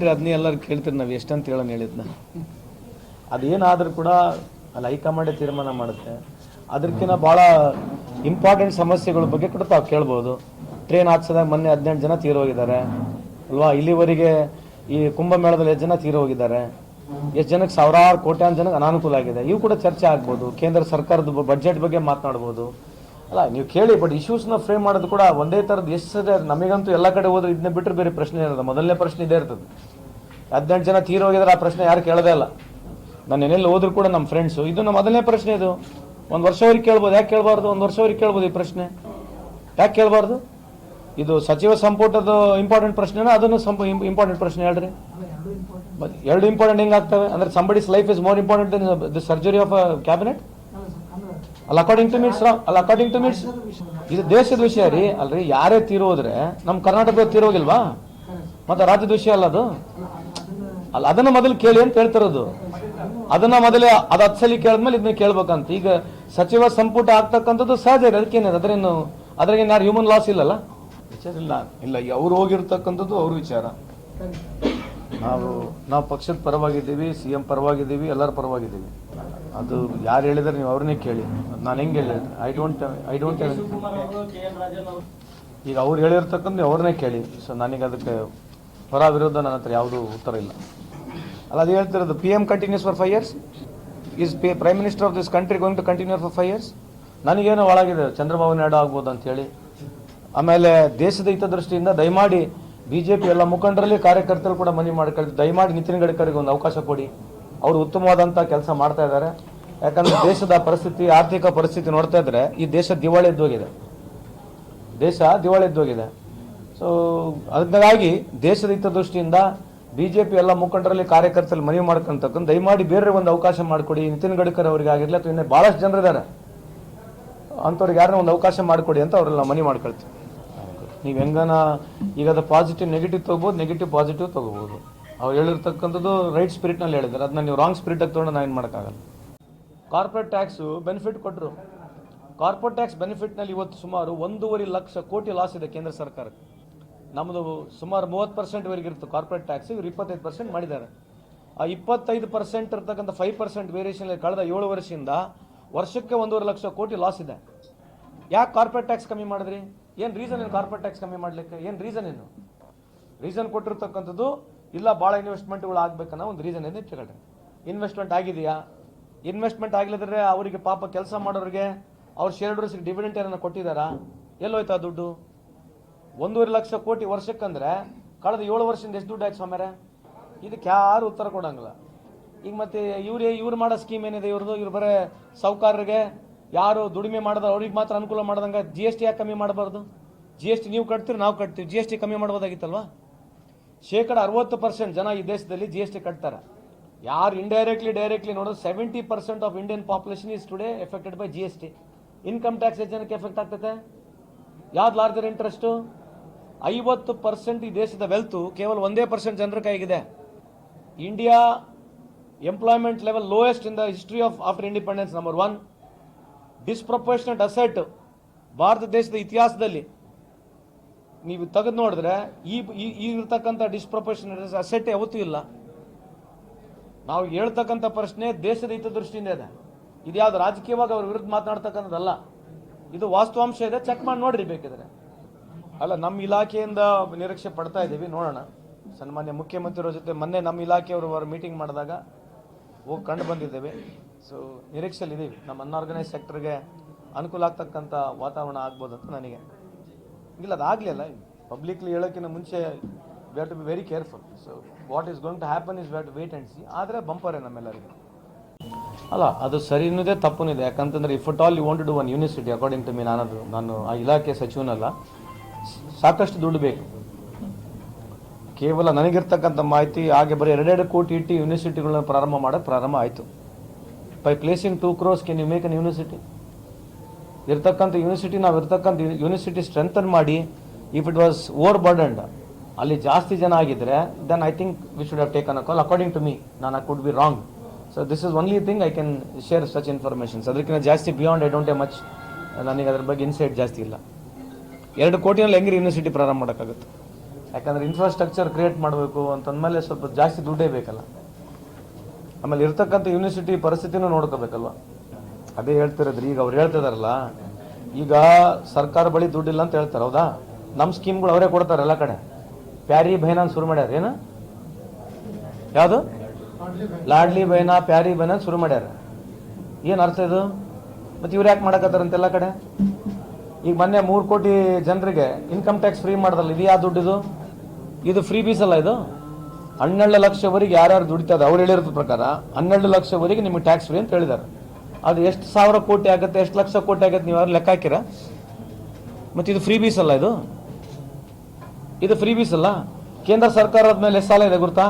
ಹೇಳ್ರಿ ಅದನ್ನೇ ಎಲ್ಲರೂ ಕೇಳ್ತೀರಿ ನಾವು ಎಷ್ಟಂತ ಹೇಳೋಣ ಹೇಳಿದ್ನ. ಅದೇನಾದರೂ ಕೂಡ ಅಲ್ಲಿ ಹೈಕಮಾಂಡೇ ತೀರ್ಮಾನ ಮಾಡುತ್ತೆ. ಅದಕ್ಕಿಂತ ಭಾಳ ಇಂಪಾರ್ಟೆಂಟ್ ಸಮಸ್ಯೆಗಳ ಬಗ್ಗೆ ಕೂಡ ತಾವು ಕೇಳ್ಬೋದು. ಟ್ರೈನ್ ಹಾಕ್ಸಿದಾಗ ಮೊನ್ನೆ ಹದಿನೆಂಟು ಜನ ತೀರೋಗಿದ್ದಾರೆ. ಅಲ್ವಾ? ಇಲ್ಲಿವರೆಗೆ ಈ ಕುಂಭಮೇಳದಲ್ಲಿ ಎಷ್ಟು ಜನ ತೀರೋಗಿದ್ದಾರೆ? ಎಷ್ಟು ಜನಕ್ಕೆ ಸಾವಿರಾರು ಕೋಟ್ಯಾಂತರ ಜನಕ್ಕೆ ಅನಾನುಕೂಲ ಆಗಿದೆ. ಇವು ಕೂಡ ಚರ್ಚೆ ಆಗ್ಬೋದು. ಕೇಂದ್ರ ಸರ್ಕಾರದ ಬಜೆಟ್ ಬಗ್ಗೆ ಮಾತನಾಡ್ಬೋದು. ಅಲ್ಲ, ನೀವು ಕೇಳಿ ಬಟ್ ಇಶ್ಯೂಸ್ನ ಫ್ರೇಮ್ ಮಾಡೋದು ಕೂಡ ಒಂದೇ ಥರದ್ದು ಎಷ್ಟು ನಮಗಂತೂ ಎಲ್ಲ ಕಡೆ ಹೋದ್ರೆ ಇದನ್ನ ಬಿಟ್ಟರೆ ಬೇರೆ ಪ್ರಶ್ನೆ ಇರೋದು ಮೊದಲನೇ ಪ್ರಶ್ನೆ ಇದೇ ಇರ್ತದೆ. ಹದಿನೆಂಟು ಜನ ತೀರೋಗಿದ್ರೆ ಆ ಪ್ರಶ್ನೆ ಯಾರು ಕೇಳೋದೇ ಇಲ್ಲ. ನಾನು ಏನೆಲ್ಲ ಹೋದ್ರು ಕೂಡ ನಮ್ಮ ಫ್ರೆಂಡ್ಸು ಇದು ನಮ್ಮ ಮೊದಲನೇ ಪ್ರಶ್ನೆ ಇದು. ಒಂದು ವರ್ಷವರೆಗೆ ಕೇಳ್ಬೋದು. ಯಾಕೆ ಕೇಳಬಾರ್ದು? ಒಂದು ವರ್ಷವರೆಗೆ ಕೇಳ್ಬೋದು ಈ ಪ್ರಶ್ನೆ. ಯಾಕೆ ಕೇಳಬಾರ್ದು? ಇದು ಸಚಿವ ಸಂಪುಟದ ಇಂಪಾರ್ಟೆಂಟ್ ಪ್ರಶ್ನೆನ? ಅದನ್ನು ಸಂಪ ಇಂಪಾರ್ಟೆಂಟ್ ಪ್ರಶ್ನೆ ಹೇಳ್ರಿ. ಎರಡು ಇಂಪಾರ್ಟೆಂಟ್ ಹೆಂಗ್ ಆಗ್ತವೆ? ಅಂದ್ರೆ somebody's life is more important than the surgery of cabinet ಅಲ್ಲ ಅಕಾರ್ಡಿಂಗ್ ಟು ಮೀಟ್ಸ್ ಅಲ್ಲ ಅಕಾರ್ಡಿಂಗ್ ಟು ಮೀಟ್ಸ್ ಇದು ದೇಶದ ವಿಷಯ ರೀ. ಅಲ್ರಿ, ಯಾರೇ ತೀರೋದ್ರೆ ನಮ್ಮ ಕರ್ನಾಟಕದ ತೀರೋಗಿಲ್ವಾ ಮತ್ತೆ ರಾಜ್ಯದ ವಿಷಯ ಅಲ್ಲ ಅದು? ಅಲ್ಲ ಅದನ್ನ ಮೊದಲು ಕೇಳಿ ಅಂತ ಹೇಳ್ತಿರೋದು ಅದನ್ನ ಮೊದಲೇ ಅದು ಹತ್ತು ಸಲ ಕೇಳಿದ್ಮೇಲೆ ಇದನ್ನ ಕೇಳ್ಬೇಕಂತ. ಈಗ ಸಚಿವ ಸಂಪುಟ ಆಗ್ತಕ್ಕಂಥದ್ದು ಸಹಜ ಇದೆ? ಅದಕ್ಕೇನಿದೆ ಅದ್ರೇನು ಅದ್ರಾಗ ಯಾರು ಹ್ಯೂಮನ್ ಲಾಸ್ ಇಲ್ಲಲ್ಲ? ವಿಚಾರ ಇಲ್ಲ. ಇಲ್ಲ ಅವ್ರು ಹೋಗಿರ್ತಕ್ಕಂಥದ್ದು ಅವ್ರ ವಿಚಾರ. ನಾವು ನಾವು ಪಕ್ಷದ ಪರವಾಗಿದ್ದೀವಿ ಸಿ ಎಂ ಪರವಾಗಿದ್ದೀವಿ ಎಲ್ಲರ ಪರವಾಗಿದ್ದೀವಿ. ಅದು ಯಾರು ಹೇಳಿದ್ರೆ ನೀವು ಅವ್ರನ್ನೇ ಕೇಳಿ. ನಾನು ಹೆಂಗೆ ಹೇಳಿ ಐ ಡೋಂಟ್ ಐ ಡೋಂಟ್ ಈಗ ಅವ್ರು ಹೇಳಿರ್ತಕ್ಕಂಥ ನೀವು ಅವ್ರನ್ನೇ ಕೇಳಿ. ಸೊ ನನಗೆ ಅದಕ್ಕೆ ಪರ ವಿರುದ್ಧ ನನ್ನ ಹತ್ರ ಯಾವುದೂ ಉತ್ತರ ಇಲ್ಲ. ಅಲ್ಲ, ಅದು ಹೇಳ್ತಿರೋದು P M continues for five years is P prime minister of this country going to continue for five years ನನಗೇನೋ ಒಳಗಿದೆ, ಚಂದ್ರಬಾಬು ನಾಯ್ಡು ಆಗ್ಬೋದು ಅಂತ ಹೇಳಿ. ಆಮೇಲೆ ದೇಶದ ಹಿತದೃಷ್ಟಿಯಿಂದ ದಯಮಾಡಿ ಬಿಜೆಪಿ ಎಲ್ಲ ಮುಖಂಡರಲ್ಲಿ ಕಾರ್ಯಕರ್ತರು ಕೂಡ ಮನವಿ ಮಾಡ್ಕೊಳ್ತೀವಿ ದಯಮಾಡಿ ನಿತಿನ್ ಗಡ್ಕರಿಗೆ ಒಂದು ಅವಕಾಶ ಕೊಡಿ. ಅವರು ಉತ್ತಮವಾದಂಥ ಕೆಲಸ ಮಾಡ್ತಾ ಇದ್ದಾರೆ. ಯಾಕಂದ್ರೆ ದೇಶದ ಪರಿಸ್ಥಿತಿ, ಆರ್ಥಿಕ ಪರಿಸ್ಥಿತಿ ನೋಡ್ತಾ ಇದ್ರೆ ಈ ದೇಶ ದಿವಾಳಿ ಎದ್ದೋಗಿದೆ ದೇಶ ದಿವಾಳಿ ಎದ್ದೋಗಿದೆ ಸೊ ಅದಕ್ಕಾಗಿ ದೇಶದ ಹಿತದೃಷ್ಟಿಯಿಂದ ಬಿಜೆಪಿ ಎಲ್ಲ ಮುಖಂಡರಲ್ಲಿ ಕಾರ್ಯಕರ್ತರಲ್ಲಿ ಮನವಿ ಮಾಡ್ಕೊಂತಕ್ಕಂಥ, ದಯಮಾಡಿ ಬೇರೆ ಒಂದು ಅವಕಾಶ ಮಾಡಿಕೊಡಿ. ನಿತಿನ್ ಗಡ್ಕರ್ ಅವರಿಗೆ ಆಗಿರಲಿ ಅಥವಾ ಇನ್ನೇ ಭಾಳಷ್ಟು ಜನರಿದ್ದಾರೆ ಅಂಥವ್ರಿಗೆ ಯಾರನ್ನ ಒಂದು ಅವಕಾಶ ಮಾಡಿಕೊಡಿ ಅಂತ ಅವರೆಲ್ಲ ಮನವಿ ಮಾಡ್ಕೊಳ್ತೀವಿ. ನೀವು ಹೆಂಗನ ಈಗ ಅದು ಪಾಸಿಟಿವ್ ನೆಗೆಟಿವ್ ತೊಗೋಬೋದು ನೆಗೆಟಿವ್ ಪಾಸಿಟಿವ್ ತೊಗೋಬೋದು. ಅವ್ರು ಹೇಳಿರ್ತಕ್ಕಂಥದ್ದು ರೈಟ್ ಸ್ಪಿರಿಟ್ನಲ್ಲಿ ಹೇಳಿದ್ದಾರೆ. ಅದನ್ನ ನೀವು ರಾಂಗ್ ಸ್ಪಿರಿಟಾಗಿ ತೊಗೊಂಡು ನಾನು ಏನು ಮಾಡೋಕ್ಕಾಗಲ್ಲ ಕಾರ್ಪೊರೇಟ್ ಟ್ಯಾಕ್ಸು ಬೆನಿಫಿಟ್ ಕೊಟ್ಟರು ಕಾರ್ಪೊರೇಟ್ ಟ್ಯಾಕ್ಸ್ ಬೆನಿಫಿಟ್ನಲ್ಲಿ ಇವತ್ತು ಸುಮಾರು ಒಂದೂವರೆ ಲಕ್ಷ ಕೋಟಿ ಲಾಸ್ ಇದೆ ಕೇಂದ್ರ ಸರ್ಕಾರಕ್ಕೆ. ನಮ್ಮದು ಸುಮಾರು ಮೂವತ್ತು ಪರ್ಸೆಂಟ್ವರೆಗೆ ಇರುತ್ತೆ ಕಾರ್ಪೊರೇಟ್ ಟ್ಯಾಕ್ಸ್ ಇವ್ರು ಇಪ್ಪತ್ತೈದು ಪರ್ಸೆಂಟ್ ಮಾಡಿದ್ದಾರೆ. ಆ ಇಪ್ಪತ್ತೈದು ಪರ್ಸೆಂಟ್ ಇರ್ತಕ್ಕಂಥ ಫೈವ್ ಪರ್ಸೆಂಟ್ ವೇರಿಯೇಷನ್ ಕಳೆದ ಏಳು ವರ್ಷದಿಂದ ವರ್ಷಕ್ಕೆ ಒಂದೂವರೆ ಲಕ್ಷ ಕೋಟಿ ಲಾಸ್ ಇದೆ. ಯಾಕೆ ಕಾರ್ಪೊರೇಟ್ ಟ್ಯಾಕ್ಸ್ ಕಮ್ಮಿ ಮಾಡಿದ್ರಿ? ಏನು ರೀಸನ್ ಏನು ಕಾರ್ಪೊರೇಟ್ ಟ್ಯಾಕ್ಸ್ ಕಮ್ಮಿ ಮಾಡಲಿಕ್ಕೆ? ಏನು ರೀಸನ್ ಏನು? ರೀಸನ್ ಕೊಟ್ಟಿರ್ತಕ್ಕಂಥದ್ದು ಇಲ್ಲ ಭಾಳ ಇನ್ವೆಸ್ಟ್ಮೆಂಟ್ಗಳು ಆಗ್ಬೇಕನ್ನೋ ಒಂದು ರೀಸನ್ ಇದೆ ಇಟ್ಕೊಳ್ರಿ ಇನ್ವೆಸ್ಟ್ಮೆಂಟ್ ಆಗಿದೆಯಾ? ಇನ್ವೆಸ್ಟ್ಮೆಂಟ್ ಆಗಿಲ್ಲದ್ರೆ ಅವರಿಗೆ ಪಾಪ ಕೆಲಸ ಮಾಡೋರಿಗೆ ಅವ್ರ ಶೇರ್ ಹೋಲ್ಡರ್ಸ್ಗೆ ಡಿವಿಡೆಂಟ್ ಏನಾರ ಕೊಟ್ಟಿದ್ದಾರಾ? ಎಲ್ಲೋಯ್ತಾ ದುಡ್ಡು? ಒಂದೂವರೆ ಲಕ್ಷ ಕೋಟಿ ವರ್ಷಕ್ಕಂದ್ರೆ ಕಳೆದ ಏಳು ವರ್ಷದಿಂದ ಎಷ್ಟು ದುಡ್ಡು ಆಯ್ತು ಸ್ವಾಮ್ಯಾರ? ಇದಕ್ಕೆ ಯಾರು ಉತ್ತರ ಕೊಡಂಗಿಲ್ಲ. ಈಗ ಮತ್ತೆ ಇವ್ರೇ, ಇವ್ರು ಮಾಡೋ ಸ್ಕೀಮ್ ಏನಿದೆ ಇವ್ರದ್ದು ಇವ್ರು ಬರೇ ಸಾಹುಕಾರರಿಗೆ ಯಾರು ದುಡಿಮೆ ಮಾಡಿದ್ರೆ ಅವ್ರಿಗೆ ಮಾತ್ರ ಅನುಕೂಲ ಮಾಡ್ದಂಗೆ ಜಿ ಎಸ್ ಟಿ ಯಾಕೆ ಕಮ್ಮಿ ಮಾಡಬಾರ್ದು? ಜಿ ಎಸ್ ಟಿ ನೀವು ಕಟ್ತೀರಿ, ನಾವು ಕಟ್ತೀವಿ. ಜಿ ಎಸ್ ಟಿ ಕಮ್ಮಿ ಮಾಡ್ಬೋದಾಗಿತ್ತಲ್ವಾ? ಶೇಕಡ ಅರವತ್ತು ಪರ್ಸೆಂಟ್ ಜನ ಈ ದೇಶದಲ್ಲಿ ಜಿ ಎಸ್ ಟಿ ಕಟ್ತಾರೆ. ಯಾರು ಇಂಡೈರೆಕ್ಟ್ಲಿ ಡೈರೆಕ್ಟ್ಲಿ ನೋಡಿದ್ರೆ seventy percent of Indian population is today affected by G S T income tax ಎಷ್ಟು ಜನಕ್ಕೆ ಎಫೆಕ್ಟ್ ಆಗ್ತೈತೆ? ಯಾವ್ದು ಲಾರ್ಜರ್ ಇಂಟ್ರೆಸ್ಟು ಐವತ್ತು ಪರ್ಸೆಂಟ್ ಈ ದೇಶದ ವೆಲ್ತು ಕೇವಲ ಒಂದೇ ಪರ್ಸೆಂಟ್ ಜನರ ಕೈಗಿದೆ. India employment level lowest in the history of after independence number one disproportionate asset Bharat ದೇಶದ ಇತಿಹಾಸದಲ್ಲಿ ನೀವು ತೆಗೆದು ನೋಡಿದ್ರೆ ಈ ಈಗಿರ್ತಕ್ಕಂಥ ಡಿಸ್ಪ್ರಪೋರ್ಷನಟ್ ಅಸೆಟ್ ಯಾವತ್ತೂ ಇಲ್ಲ. ನಾವು ಹೇಳ್ತಕ್ಕಂಥ ಪ್ರಶ್ನೆ ದೇಶದ ಹಿತದೃಷ್ಟಿಯಿಂದ ಇದೆ. ಇದ್ಯಾವ್ದು ರಾಜಕೀಯವಾಗಿ ಅವ್ರ ವಿರುದ್ಧ ಮಾತನಾಡ್ತಕ್ಕಂಥದ್ದಲ್ಲ. ಇದು ವಾಸ್ತವಾಂಶ ಇದೆ ಚೆಕ್ ಮಾಡಿ ನೋಡ್ರಿ ಬೇಕಿದ್ರೆ. ಅಲ್ಲ, ನಮ್ಮ ಇಲಾಖೆಯಿಂದ ನಿರೀಕ್ಷೆ ಪಡ್ತಾ ಇದ್ದೀವಿ, ನೋಡೋಣ. ಸನ್ಮಾನ್ಯ ಮುಖ್ಯಮಂತ್ರಿಯವರ ಜೊತೆ ಮೊನ್ನೆ ನಮ್ಮ ಇಲಾಖೆಯವರು ಮೀಟಿಂಗ್ ಮಾಡಿದಾಗ ಹೋಗಿ ಕಂಡು ಬಂದಿದ್ದೇವೆ. ಸೊ ನಿರೀಕ್ಷೆಯಲ್ಲಿ ಇದ್ದೀವಿ ನಮ್ಮ ಅನ್ಆರ್ಗನೈಸ್ ಸೆಕ್ಟರ್ಗೆ ಅನುಕೂಲ ಆಗ್ತಕ್ಕಂಥ ವಾತಾವರಣ ಆಗ್ಬೋದು ಅಂತ ನನಗೆ. ಇಲ್ಲ ಅದಾಗಲಿಲ್ಲ ಪಬ್ಲಿಕ್ಲಿ ಹೇಳೋಕ್ಕಿಂತ ಮುಂಚೆ we have to be very careful so what is going to happen is wait wait and see ಆದರೆ ಬಂಪರೇ ನಮ್ಮೆಲ್ಲರಿಗೆ. ಅಲ್ಲ, ಅದು ಸರಿನೂ ತಪ್ಪುನಿದೆ. ಇದೆ ಯಾಕಂತಂದ್ರೆ if at all you want to do one university according to me ನಾನದು ನಾನು ಆ ಇಲಾಖೆ ಸಚಿವನಲ್ಲ. ಸಾಕಷ್ಟು ದುಡ್ಡು ಬೇಕು. ಕೇವಲ ನನಗಿರ್ತಕ್ಕಂಥ ಮಾಹಿತಿ, ಹಾಗೆ ಬರೀ ಎರಡೆರಡು ಕೋಟಿ ಇಟ್ಟು ಯೂನಿವರ್ಸಿಟಿಗಳನ್ನ ಪ್ರಾರಂಭ ಮಾಡೋಕ್ಕೆ ಪ್ರಾರಂಭ ಆಯಿತು. By placing two crores can you make an university ಇರ್ತಕ್ಕಂಥ ಯೂನಿವರ್ಸಿಟಿ ನಾವು ಇರ್ತಕ್ಕಂಥ ಯೂನಿವರ್ಸಿಟಿ ಸ್ಟ್ರೆಂಥನ್ ಮಾಡಿ if it was overburdened ಅಲ್ಲಿ ಜಾಸ್ತಿ ಜನ ಆಗಿದ್ರೆ then I think we should have taken a call according to me ನಾನು I could be wrong so this is only thing I can share such informations ಅದಕ್ಕಿಂತ ಜಾಸ್ತಿ beyond I don't have much ನನಗೆ ಅದ್ರ ಬಗ್ಗೆ insight ಜಾಸ್ತಿ ಇಲ್ಲ. ಎರಡು ಕೋಟಿನಲ್ಲಿ ಹೆಂಗ್ರಿ ಯೂನಿವರ್ಸಿಟಿ ಪ್ರಾರಂಭ ಮಾಡೋಕ್ಕಾಗುತ್ತೆ? ಯಾಕಂದ್ರೆ ಇನ್ಫ್ರಾಸ್ಟ್ರಕ್ಚರ್ ಕ್ರಿಯೇಟ್ ಮಾಡಬೇಕು ಅಂತಂದ್ಮೇಲೆ ಸ್ವಲ್ಪ ಜಾಸ್ತಿ ದುಡ್ಡೇ ಬೇಕಲ್ಲ. ಆಮೇಲೆ ಇರ್ತಕ್ಕಂಥ ಯೂನಿವರ್ಸಿಟಿ ಪರಿಸ್ಥಿತಿನೂ ನೋಡ್ಕೋಬೇಕಲ್ವ? ಅದೇ ಹೇಳ್ತಿರೋದ್ರಿ ಈಗ ಅವ್ರು ಹೇಳ್ತಿದಾರಲ್ಲ, ಈಗ ಸರ್ಕಾರ ಬಳಿ ದುಡ್ಡಿಲ್ಲ ಅಂತ ಹೇಳ್ತಾರೆ, ಹೌದಾ? ನಮ್ಮ ಸ್ಕೀಮ್ಗಳು ಅವರೇ ಕೊಡ್ತಾರೆ ಎಲ್ಲ ಕಡೆ. ಪ್ಯಾರಿ ಬೈನಾ ಶುರು ಮಾಡ್ಯಾರ, ಏನು? ಯಾವುದು? ಲಾಡ್ಲಿ ಬೈನಾ, ಪ್ಯಾರಿ ಬೈನಾ ಶುರು ಮಾಡ್ಯಾರ. ಏನು ಅರ್ಥ ಇದು? ಮತ್ತೆ ಇವ್ರು ಯಾಕೆ ಮಾಡಕತ್ತಾರಂತೆಲ್ಲ ಕಡೆ? ಈಗ ಮೊನ್ನೆ ಮೂರು ಕೋಟಿ ಜನರಿಗೆ ಇನ್ಕಮ್ ಟ್ಯಾಕ್ಸ್ ಫ್ರೀ ಮಾಡ್ದಲ್ಲ, ಇದು ಯಾವ ದುಡ್ಡಿದು? ಇದು ಫ್ರೀ ಬೀಸ್ ಅಲ್ಲ ಇದು? ಹನ್ನೆರಡು ಲಕ್ಷವರೆಗೆ ಯಾರ್ಯಾರು ದುಡಿತಾರೆ, ಅವ್ರು ಹೇಳಿರೋದ್ರ ಪ್ರಕಾರ ಹನ್ನೆರಡು ಲಕ್ಷವರೆಗೆ ನಿಮಗೆ ಟ್ಯಾಕ್ಸ್ ಫ್ರೀ ಅಂತ ಹೇಳಿದ್ದಾರೆ ಅದು ಎಷ್ಟು ಸಾವಿರ ಕೋಟಿ ಆಗುತ್ತೆ, ಎಷ್ಟು ಲಕ್ಷ ಕೋಟಿ ಆಗುತ್ತೆ ನೀವು ಯಾರು ಲೆಕ್ಕ ಹಾಕಿರ? ಮತ್ತು ಇದು ಫ್ರೀ ಬೀಸ್ ಅಲ್ಲ ಇದು? ಇದು ಫ್ರೀ ಬೀಸ್ ಅಲ್ಲ? ಕೇಂದ್ರ ಸರ್ಕಾರದ ಮೇಲೆ ಸಾಲ ಇದೆ, ಗೊತ್ತಾ?